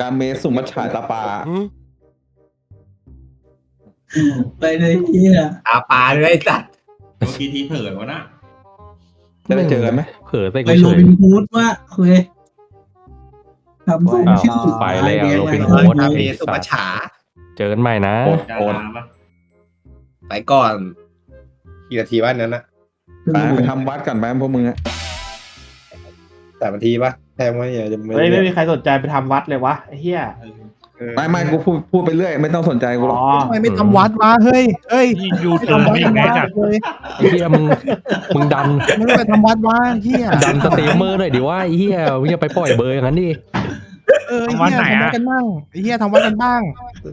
การเมสุมัชฉาตาปาไปเลยเฮียตาปลาเลยไอ้สัตว์เมื่อกี้ทีเผลอวะนะจะได้เจอกันไหมเผลอไปไปกูโรเฉย บินฮูดว่าคุยทำส่งอ้าวชื่อไปแล้วโรบินฮูโอ้ดทำเมสุปฉา เจอกันใหม่นะดาราปะไปก่อนกี่นาทีวะอันนั้นนะไปไปทำวัดกันไปพวกมึงอะสามนาทีปะ แพงวะเนี่ยจะไม่เฮ้ยไม่มีใครสนใจไปทำวัดเลยวะไอ้เหี้ยเออไม่ไม่กูพูดพูดไปเรื่อย ไม่ต้องสนใจกูหรอกอ๋อ ทำไมไม่ทำวัดวะเฮ้ยเฮ้ยนี่ยูเทิร์นไม่ไงจัดเลยไอ้เหี้ยมึงมึงดันมึงไปทำวัดวะเฮียดันสตรีมเมอร์หน่อยดิว่าไอ้เหี้ยมึงอย่าไปปล่อยเบอร์อย่างนั้นดิเออไอ้เฮียทำวัดกันบ้างไอ้เฮียทำวัดกันบ้าง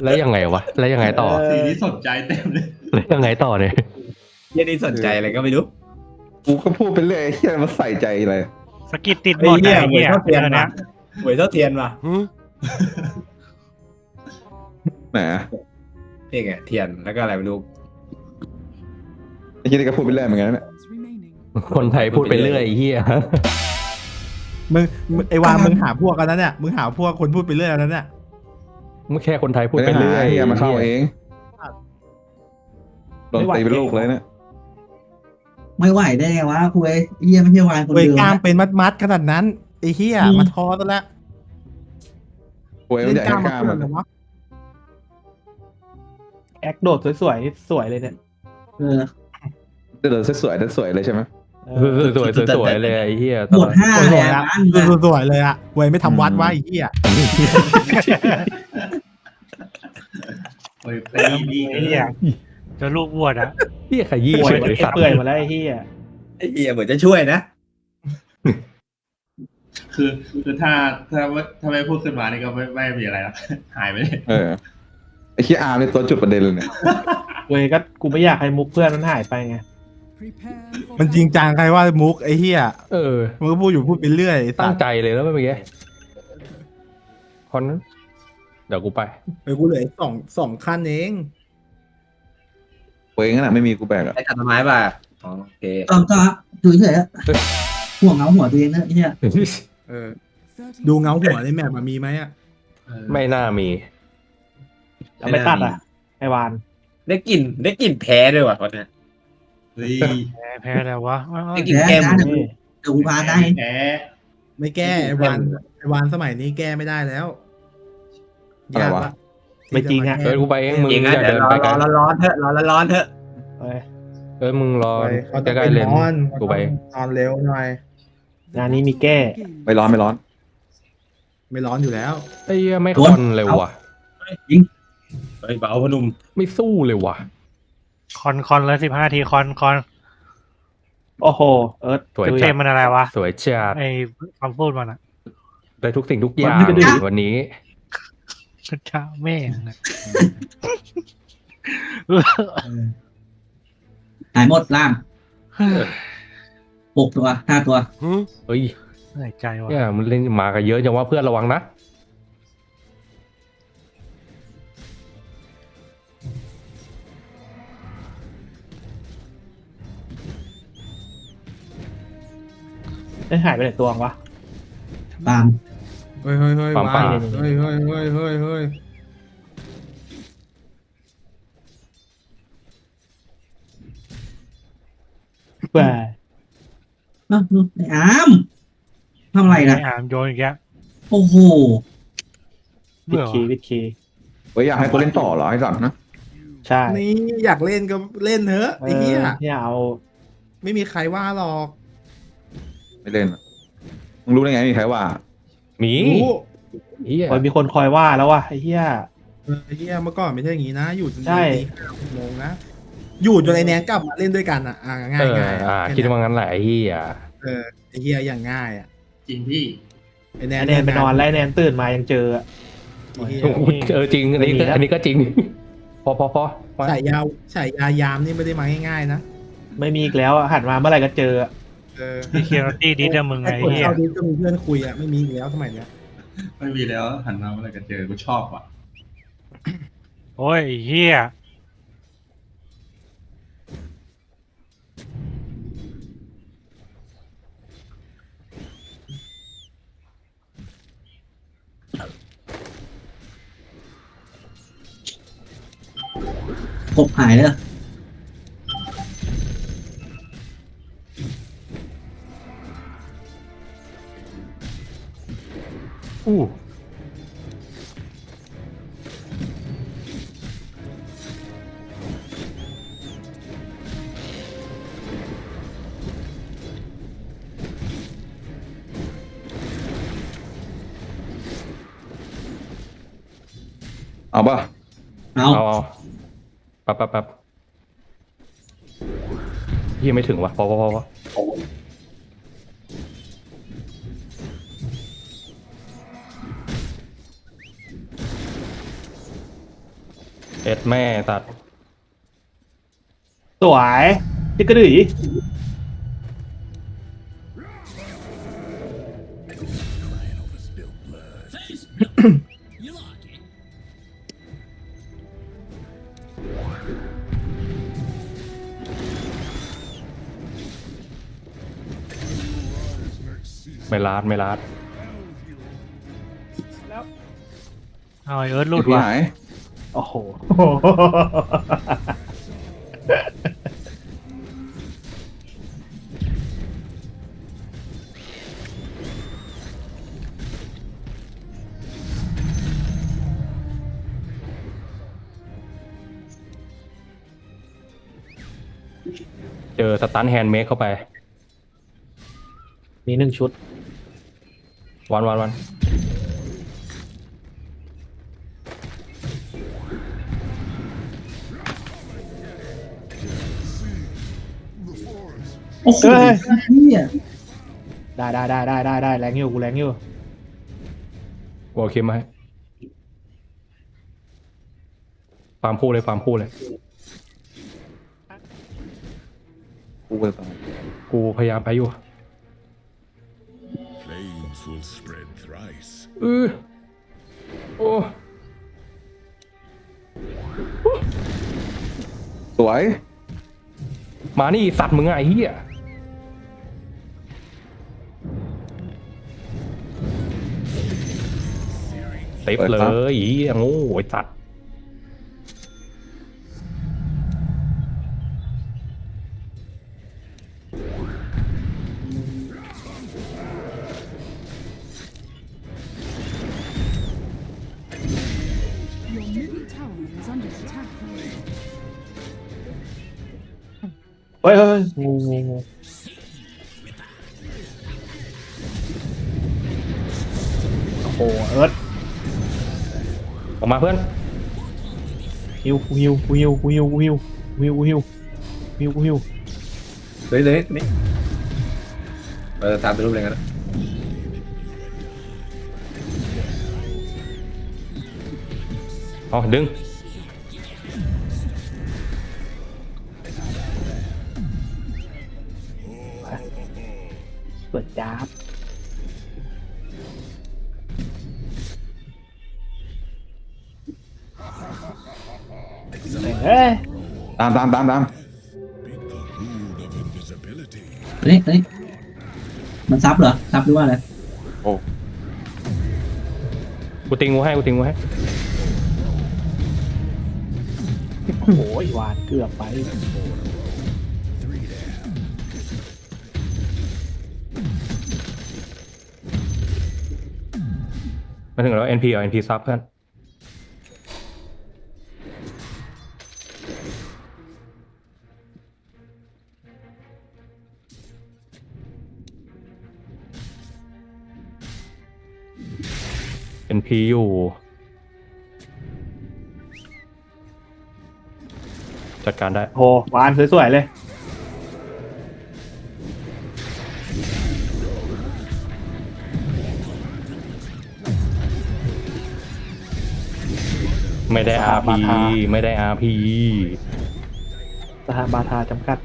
แล้วยังไงวะแล้วยังไงต่อสีนี้สนใจเต็มเลยแล้วยังไงต่อเนี่ยเหี้ยันนี่สนใจอะไรก็ไม่รู้ กูก็พูดไปเรื่อยไอ้เฮียมันใส่ใจอะไร สกิดติดหมดไอ้ไอ้เหี้ยเหมืเหี้อยนเท่าเทียนเดี๋ยวว่ะนะหวยเท่าเทียนว่ะแหมนี่ไงเทียนแล้วก็อะไรไม่รู้ไอ้เฮียนี่ก็พูดไปเรื่อยเหมือนกันนะเนี่ยคนไทยพูดไปเรื่อยไอ้เหี้ยมึงมึงไอ้วางมึงหาพวกกันนั้นเนี่ยมึงหาพวกคนพูดไปเรื่อยอันนั้นเนี่ยไม่แค่คนไทยพูดไม่ไปได้หาเรื่อยไอ้เฮียมาเข้าเองโดนตีเป็นลูกเลยเนี่ย ไม่ไหวได้ไงวะคุยเฮียไม่ใช่วานคนเว้ยเดียวกล้ามนะเป็นมัดมัดๆขนาดนั้นไอ้เฮียอืม มาทอซะแล้วป่วยมันเล่ใหญ่นกล้ามแค่มากล้ามเพื่อมันนเหรอวะแอคโดดสวยๆนี่สวยเลยเนี่ยเออเดินสวยๆสวยๆเลยใช่ไหมเอเอออสวยๆสวยๆเลยไอ้เหี้ยหมดห้าสเลวยยอะๆอะร้านมึงอะสวยๆเลยอะเว้ยไม่ทำวัดวะไอ้เฮียเฮ้ยไปดีไอ้เหี้ยเจะลูกวัวนะ เหี้ยขยี้ป่วยเฉยหมดเลยไอ้สัตว์เปื่อยหมดแล้วไอ้เหี้ยไอ้เหี้ยเหมือนจะช่วยนะ คือคือถ้าถ้าถ้าไม่พูดขึ้นมานี่ก็ไม่ไม่มีอะไรละหายไปเลยเออไอ้เฮียอาร์มเนี่ยตัวจุดประเด็นเลยเนี่ยเว้ยก็กูไม่อยากให้มุกเพื่อนมันหายไปไงมันจริงจังใครว่ามุกไอ้เฮียเออมึงก็พูดอยู่พูดไปเรื่อยไอ้สัตั้ตงว์ใจเลยแล้วเมื่อกี้คนนั้นเดี๋ยวกูไปเฮ้ยกูเหลืออีกสองสองขั้นเอง ป่วยงั้นอะไม่มีกูแบกอะไอ้ตัดต้นไม้ป่ะอ๋อโอเคก็ก็ดูเฉยๆอะห่วงเงาหัวตัวเองนะไอ้เฮียเออ ดูเงาหัวในแมปมันมีไหมอะไม่น่ามี แล้วไม่ตัดอะไอ้วานได้กลิ่นได้กลิ่นแพ้ด้วยว่ะคนเนี้ย เฮ้ยแพ้แพ้แล้ววะได้กลิ่นแก้ม นะเดี๋ยวกูเดี๋ยวกูพาได้แพ้ไม่แก้ไอ้วานไอ้วานสมัยนี้แก้ไม่ได้แล้วยากละ ไม่จริงอะ เออกูไปเองมึงจริงอนะย่าเดี๋ยเดิวนรอไปไกลรอร้อนๆเถอะรอร้อนๆเถอะเอ้ยเออมึงรอไปเขาใกต้องล้ไปๆเลนนอนกูไป นอนเร็วหน่อย งานนี้มีแก้ ไม่ร้อนไม่ร้อน ไม่ร้อนอยู่แล้ว ไอ้เหี้ยไม่คอนเลยว่ะ เฮ้ยเบาพนุ่มไม่สู้เลยว่ะ คอนคอนเลยสิบห้าทีคอนคอนโอ้โห เอิร์ธสวยดูเกจัมดมันอะไรวะ สวยจัดไอ้คำพูดมันอะได้ทุกสิ่งทุกอย่างวันนี้ก็ดี วันนี้ ช้าแม่งนะหายหมดล่างหกตัวห้าตัวเฮ้ยเหนื่อยใจว่ะเนี่ยมันเล่นมากันเยอะจังว่าเพื่อนระวังนะเอ้ยหายไปไหนตัววะตาม เฮ้ยเฮ้ยเฮ้ยปั๊มวาป่านเฮ้ยเฮ้ยเฮ้ยเฮ้ยเฮ้ยแหวเอ้าไอ้อามทำอะไรนะไอ้อามโยนอีกแล้วโอ้โหวิเบื่ดอ คีย์วิดคีย์เฮ้ยอยากให้กูเล่นต่อเหรอไอ้สัตว์นะใช่นี่อยากเล่นก็เล่นเถอะเอไอ้เหี้ยอเนี่ยเอาไม่มีใครว่าหรอกไม่เล่นอะมึงรู้ได้ไงมีใครว่าห มีรู้เฮียโอ้ยมีคนคอยว่าแล้วว่ะไอ้เหี้ย เออไอ้เหี้ยเมื่อก่อนไม่ใช่อย่างนี้นะ อยู่จนใช่ ตีห้าหกโมงนะ อยู่จนไอ้แนนกลับมาเล่นด้วยกันอะอ่าง่าเอยอง่ายอ่าคิดว่างั้นแหละไอ้เฮียเออไอ้เหี้ยอย่างง่ายอะจริงพี่ ไอ้แนนไอ้แนนไปนอนแล้วไอ้แนนตื่นมายังเจออะ ไอ้เหี้ยเออจริงอันนี้ก็อันนี้ก็จริง พอพอพอมาฉายาฉายายามนี่ไม่ได้มาง่ายๆนะไม่มีอีกแล้วอะหันมาเมื่อไหร่ก็เจออะ เออมีเคียร์ตี้ดิสอมึงไงไอคนเหี้ยเจ้าดิสก็มีเพื่อนคุยอะไม่มีแล้วสมัยเนี้ยไม่มีแล้วหันมาเมื่อไหร่ก็เจอกูชอบว่ะโอ้ยเฮียผมหายแล้ว ออู้เอาป่ะเอาเอาเอาแป๊บแป๊บแป๊บยี่ไม่ถึงวะพอพอพอพอ เอ็ดแม่ตัดสวยจิกกระดือไม่ลาดไม่ลาด เอาไอเอิร์ธหลุดพี่ว่ะ หาย โอ้โห เจอสตันแฮนด์เมคเข้าไป มีหนึ่งชุด วันวันวัน โอ้โหเอ้ยเฮียได้ได้ได้ได้ได้ได้แรงอยู่กูแรงอยู่กูเอาคลิปมาให้ฟาร์มคู่เลยฟาร์มคู่เลย กูเลยตอนกูพยายามไปอยู่ Flames will spread thrice. เออโอ้สวย มานี่สัตว์มึงอะไอ้เหี้ย เต็บเลยอีเหี้ยโง่ไอ้สัตว์เฮ้ยเฮ้ยงูงูงูโอ้โหเอิร์ธออก มาเพื่อนฮิวฮิวฮิวฮิวฮิวฮิวฮิวฮิวฮิวเลยเลยนี่เออตามไปรูปเลยกันนะเอาดึงามตามตามตาม Rune of invisibility. เฮ้ยเฮ้ยมันซับเหรอ ซับหรือว่าอะไร โอ้กูติงงูให้กูติงงูให้โอ้โหหวานเกือบไป มาถึงแล้ว NP เอา NP ซับเพื่อน เอ็นพีอยู่ จัดการได้ โหหวานสวยๆเลย ไม่ได้สาม RP บาทาไม่ได้ RP สหบาทาจำกัด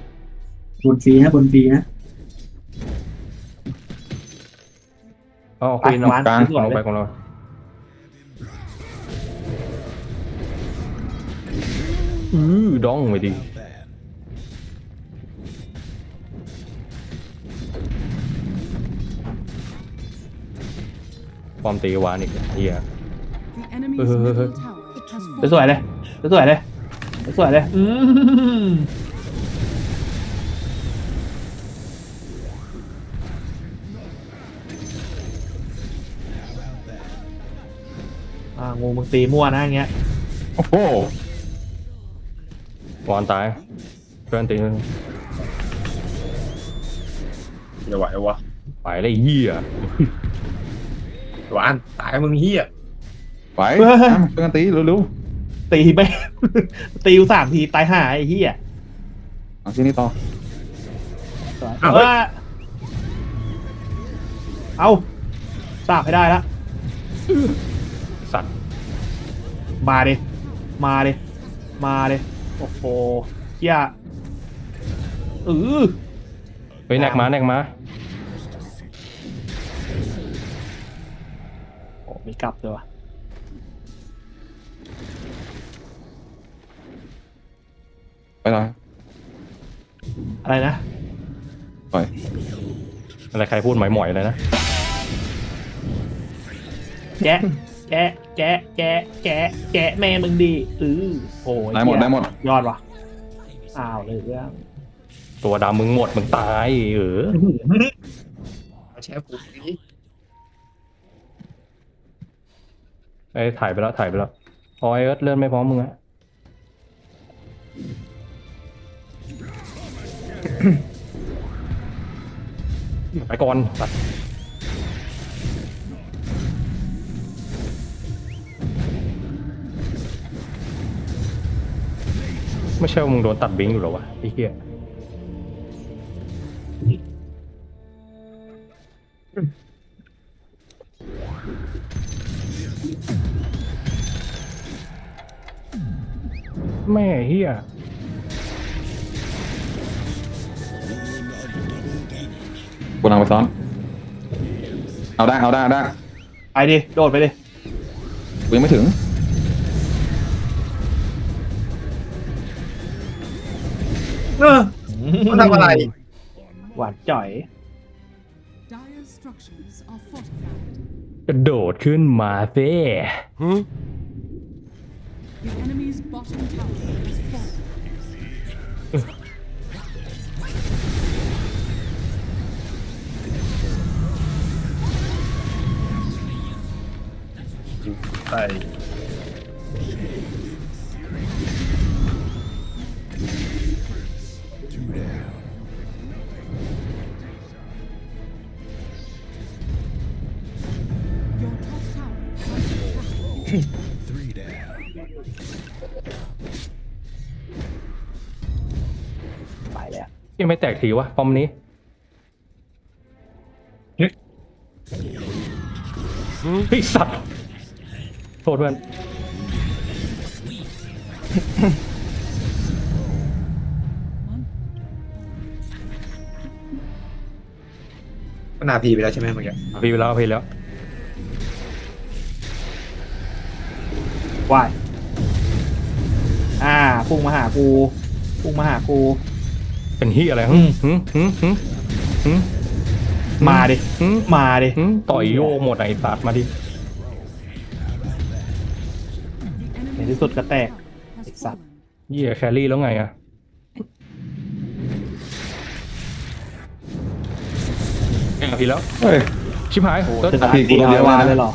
บนฟรีนะบนฟรีนะ อ๋อคุยนอกหวานกลางสวยลงๆเลไปยของเรา อือดองไปดิความตีวานอีกเฮีย The enemy's Uh, middle tower has สวยเลยสวยเลยสวยเลยอืมอ่างูมึงตีมั่วนะอย่างเงี้ย โอ้โห วอนตายเพื่อนตีอย่าไหววะไปเลยเหี้ยหวานตายมึงเฮียไปอะเพื่อนตีเร็วตีไป ตีอยู่สามทีตายห่าไอ้เหี้ยๆเอาที่นี่ต่อเออเอาสาบให้ได้ละสัตว์มาดิมาดิมาดิ โอ้โหเหี้ยเออเฮ้ยแนกมาแนกมาโอ้มีกลับด้วยวะไปเลยอะไรนะปล่อยอะไรใครพูดหมอยๆเลยนะแจ๊ะแจ๊ะ แจ๊ะแจ๊ะแจ๊ะแจ๊ะแม่มึงดีเออโอ้ยได้หมดเหี้ยได้หมด ยอดว่ะอ้าวเลยเรื่องตัวดำมึงหมดมึงตายเออแช่ปุ๊บไอ้ยถ่ายไปแล้วถ่ายไปแล้วพอไอเอิร์ธเลื่อนไม่พร้อมมึงอะไปก่อนสัตว์ ไม่ใช่ว่ามึงโดนตัดบิงอยู่เหรอวะไอ้เหี้ยแม่เหี้ยกูลังไปซ้อน เอาได้ เอาได้เอาได้ไปดิ โดดไปดิ กูยังไม่ถึง เออมันทำอะไร หวานจ่อย Dire structures are fortified. กระโดดขึ้นมาเซ่ The enemy's bottom tower has fallen. ใช่ ไม่แตกทีวะป้อมนี้เฮ้ยสัตว์โทษเพื่อนมันนาพีไปแล้วใช่ไหมเมื่อกี้เอาพี่ไปแล้วเอาพี่แล้ววายอ่าพุ่งมาหากูพุ่งมาหากู เป็นที่อะไรหึหึหึหึหึมาดิ หึมาดิ หึต่อยโยหมดไอ้สัตว์มาดิ The ใน enemy's ที่สุดก็แตก has Exact. fallen. เยี่ยแครี่แล้วไงอะแอบพี่แล้ว เฮ้ยชิบหายโอ้เอิร์ธถึงตัดกับทีกูตีตัวเดียววาเลยนะเลยเหรอ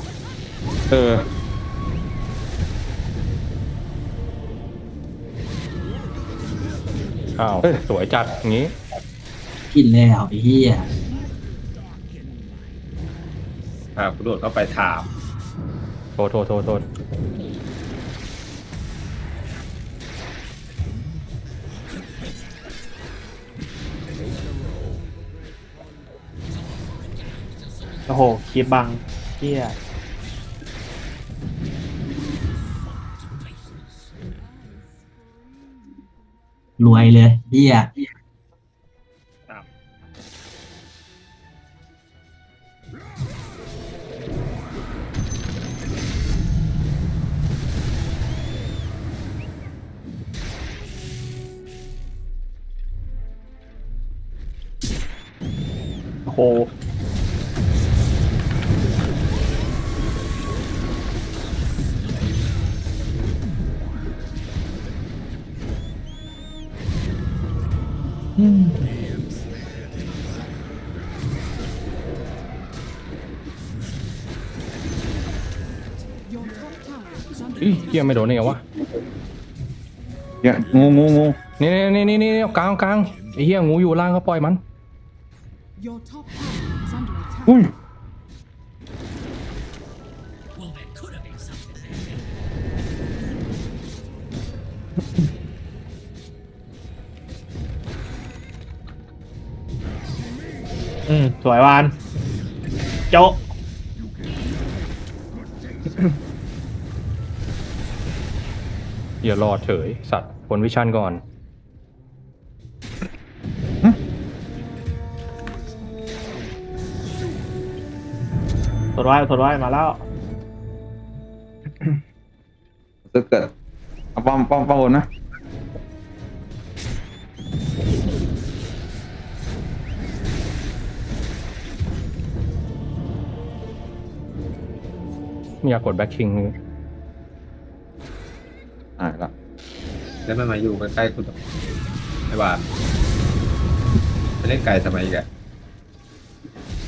เออ อ้าวเฮ้ยสวยจัดอย่างงี้กินแล้วไอ้เหี้ยอ่ากูโดดเข้าไปถามโทษโทษโทษโทษโอ้โหคีบบังเฮีย รวยเลยเฮีย อี attack. เฮียไม่โดนได้ไงวะ เนี่ยงูงูงูนี่นี่นี่นี่นี่กลางกลางไอ้เฮียงูอยู่ล่างก็ปล่อยมัน Your top tower is under attack. อุ้ย สวยวาน โจะอย่ารอดเฉย สัตว์ผลวิชันก่อน สวดไว้สวดไว้มาแล้วจะเกิดเอาป้อมป้อมป้อมบนนะ ไม่อยากกดแบ็คคิงอ่าละแล้วมันมาอยู่ใกล้ๆกูตรงไอ้บ้านไปเล่นไก่ทำไมอีกอะ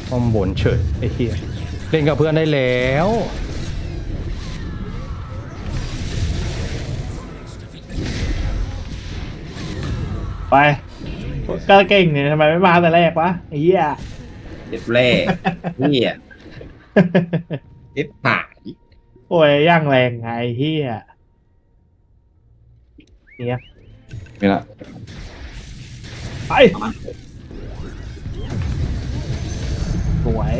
ป้อมบนเฉยไอ้เฮียเล่นกับเพื่อนได้แล้วไปก็เก่งเนี่ยทำไมไม่มาแต่แรกวะไอ้เหี้ยเจ็บแร่นี่อะเจ็บหาย โอ้ยย่างแรงไงไอ้เหี้ยเนี่ยมีละไปสวย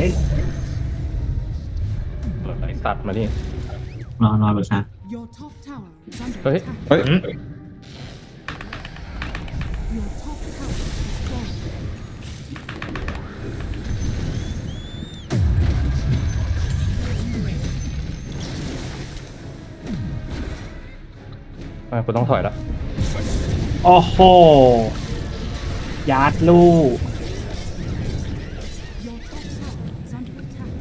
ไอ้สัตว์มานี่รอรอประชา Your top tower is under เฮ้ย attack. เฮ้ย Your top อะกูต้องถอยละโอ้โหยาร์ดลูก Your top tower is under attack.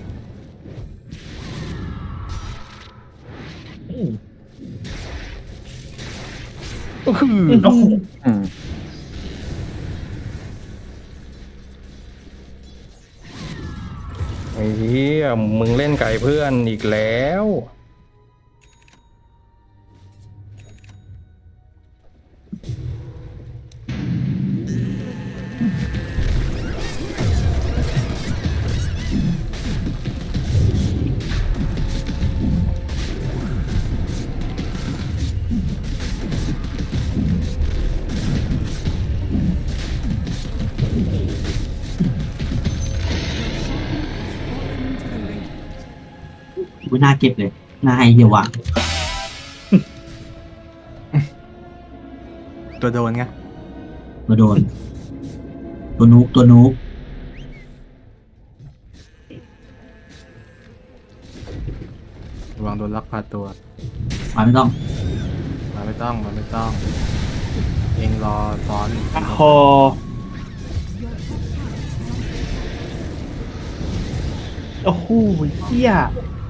อืมไอ้เหี้ยมึงเล่นไก่เพื่อนอีกแล้ว กูน่าเก็บเลยน่าให้เฮียวางตัวโดนไงมาโดน ตัวนุกตัวนุกระวังโดนลักพาตัวมาไม่ต้องมาไม่ต้องมาไม่ต้อง เองรอซ้อนโอ้โหโอ้โหเหี้ย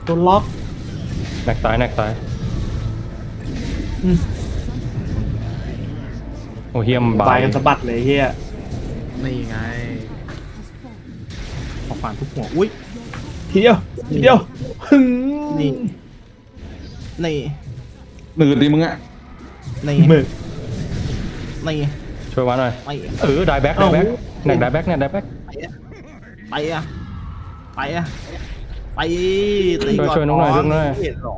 โดนล็อกแนกซ้ายแนกซ้ายอืมโอ้เฮียมบาบายยกันสะบัดเลยเหี้ยนี่ไงออกฝันทุกหัว อุ้ย ทีเดียวทีเดียวหึงนี่ นี่ หนืดดิมึงอะนี่หมึกนี่ช่วยวัดหน่อยไม่เออได้แบ็คได้แบ็คแนกได้แบ็คเนี่ยได้แบ็คไปอะไปอะไปตี ช่วยก่ช่วยน้องหน่อยก่น้องหน่อยเห็นหรอ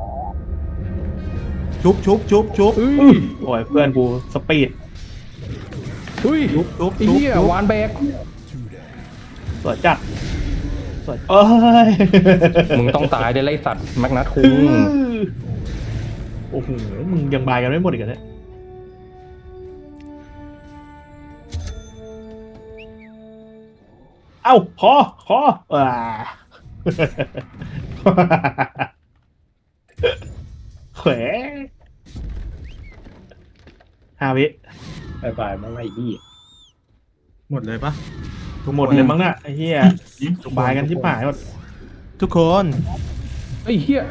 ชุบชุบชุบชุบอุ้ยโอ้ยเพื่อนกูสปีดอุ้ยชุบชุบไอ้ชุบเหี้ยชุบวานแบก สวยจัดสวยเอ้ยมึงต้องตายได้ไล่สัตว์แมกนัทคุงโอ้โหมึงยังบายกันไม่หมดอีกเหรอเนี่ยเอ้าขอขออ่า เขวห้าวิบายบายมาไล่บี้หมดเลยปะทุกหมดเลยมั้งน่ะไอ้เหี้ยบายกันที่หายหมดทุกคนไอ้เหี้ย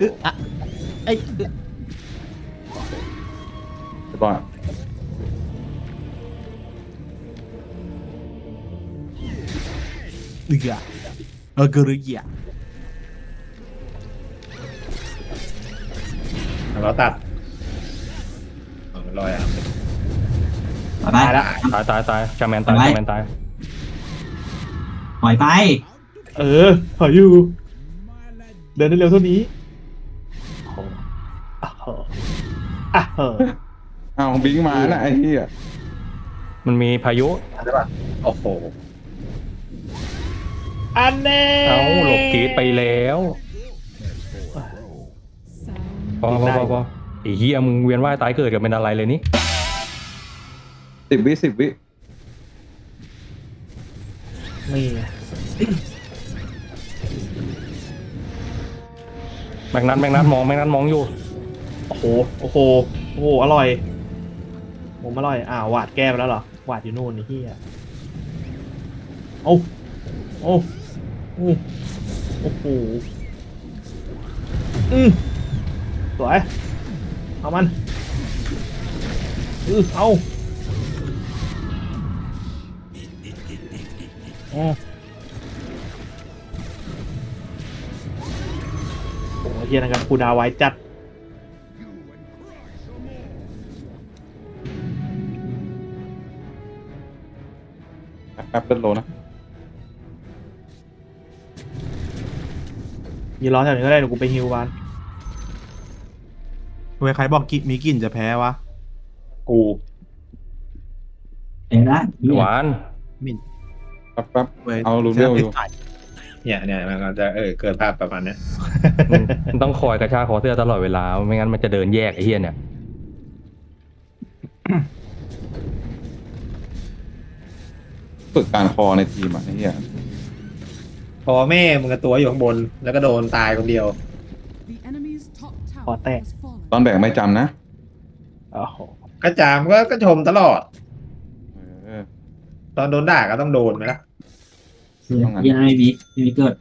อึะอะไอ้ยอึะเรียบร้อย ตึกอะเออเกลือเกียเราตัดเอาลอยอะปล่อยไป ตายละตายตายตายชาแมนตายไปชาแมนตาย ปล่อยไป เออถอยอยู่ เดินได้เร็วเท่านี้โอ้โหอะเหอะอะเหอะเอาบิงมาน่ะไอ้เหี้ยมันมีพายุใช่ป่ะโอ้โห อันแน่เอ้าหลบกรีดไปแล้วพอพอพอพอไอ้เหี้ยมึงเวียนว่ายตายเกิดกันเป็นอะไรเลยนี่สิบวิสิบวินี่ไงแมกนัทแมกนัทมองแมกนัทมองอยู่ โอ้โห โอ้โห โอ้โห อร่อย ผมอร่อย อ่าวหวาดแก้ไปแล้วเหรอ หวาดอยู่นู่นนี่ที่อะโอ้ โอ้ โอ้โอ้โหอืมสวย เอามันอือเอาโอ้โหเฮียนะครับกูดาวไว้จัดแป๊บเป็นโลนะ ยืนรอแถวนี้ก็ได้เดี๋ยวกูไปฮิววันทำไมใครบอกกิมีกลิ่นจะแพ้วะ กูเห็นละหวานแป๊บแป๊บว้ยเอารูเรียวอยู่เนี่ยเนี่ยมันก็จะเออเกิดภาพประมาณเนี้ยมันต้องคอยกระชากคอเสื้อตลอดเวลา ไม่งั้นมันจะเดินแยกไอ้เหี้ยเนี่ย ฝึกการคอในทีมอะไอ้เหี้ย พอแม่มึงกับตัวอยู่ข้างบน แล้วก็โดนตายคนเดียว The enemy's top tower Có tệ. has fallen. ตอนแบกไม่จำนะโอ้โหก็จามก็ก็ชมตลอด เออ ตอนโดนด่าก็ต้องโดนไหมล่ะยังไม่มีไม่มีเกิด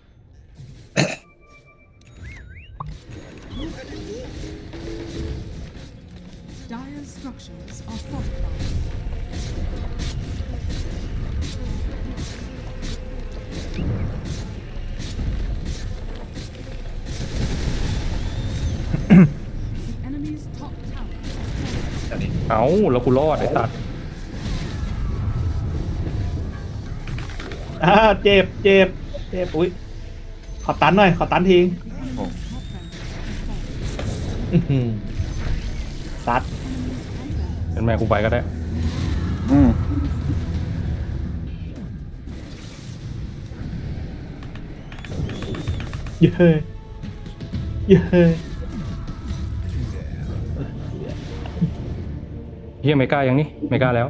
เอ้าแล้วกูรอดไอ้สัตว์อ่าเจ็บเจ็บเจ็บอุ้ยขอตันหน่อยขอตันทิ้ง The enemy's top barracks has fallen. อื้อหือซัด Enemy's top barracks เป็นแม่กูไปก็ได้ อืมเย้ยเย้ เฮียไม่กล้ายังนี่ไม่กล้าแล้ว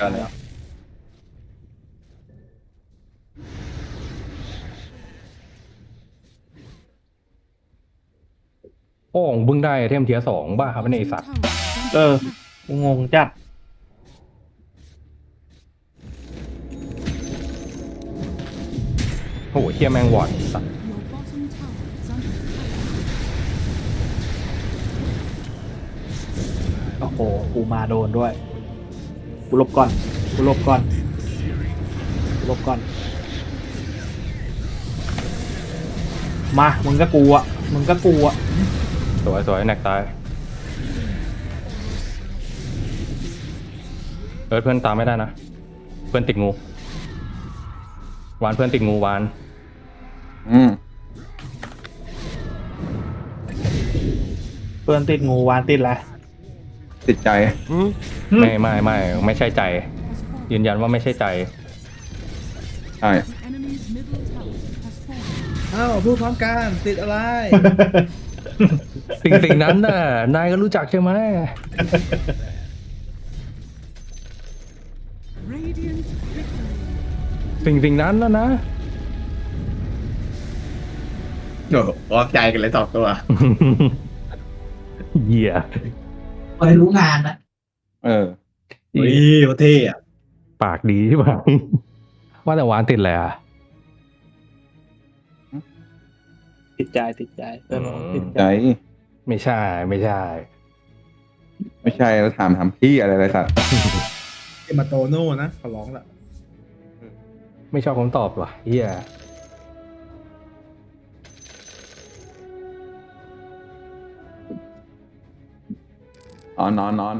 ก็แล้วโอ้งบึ้งได้ไอเทมเทียร์สองบ้าไม่ในไอสัตว์เออกูงงจัดโอ้โหเฮียแมงวอดสัตว์ Your bottom tower is under attack. โอ้โหกูมาโดนด้วยกูหลบก่อนกูหลบก่อนกูหลบก่อน มามึงก็กูอะมึงก็กูอะสวยสวยแนกตายเอิร์ธเพื่อนตามไม่ได้นะ เพื่อนติดงูวานเพื่อนติดงูวาน อืมเพื่อนติดงูวานติดแหละ ติดใจ ไม่ไม่ไม่ไม่ใช่ใจ Has fallen. ยืนยันว่าไม่ใช่ใจ ใช่ The enemy's middle tower has fallen. อ้าวพูดพร้อมกันติดอะไร สิ่งสิ่งนั้นน่ะ นายก็รู้จักใช่ไหม Radiant victory. สิ่งสิ่งนั้นนะนะ โอ้โหพร้อมใจกันเลยสองตัว เหี้ย ไปรู้งานนะเออเฮ้ยประเท่อะปากดีใช่ปะว่าแต่วานติดแหละไรอะติดใจติดใจเพื่อนบอกติดใจไม่ใช่ ไม่ใช่ ไม่ใช่แล้วถามถามพี่อะไรอะไรสัตว์เอมาโตโน่นะขอร้องละไม่ชอบคำตอบว่ะเฮีย นอนนอนนอน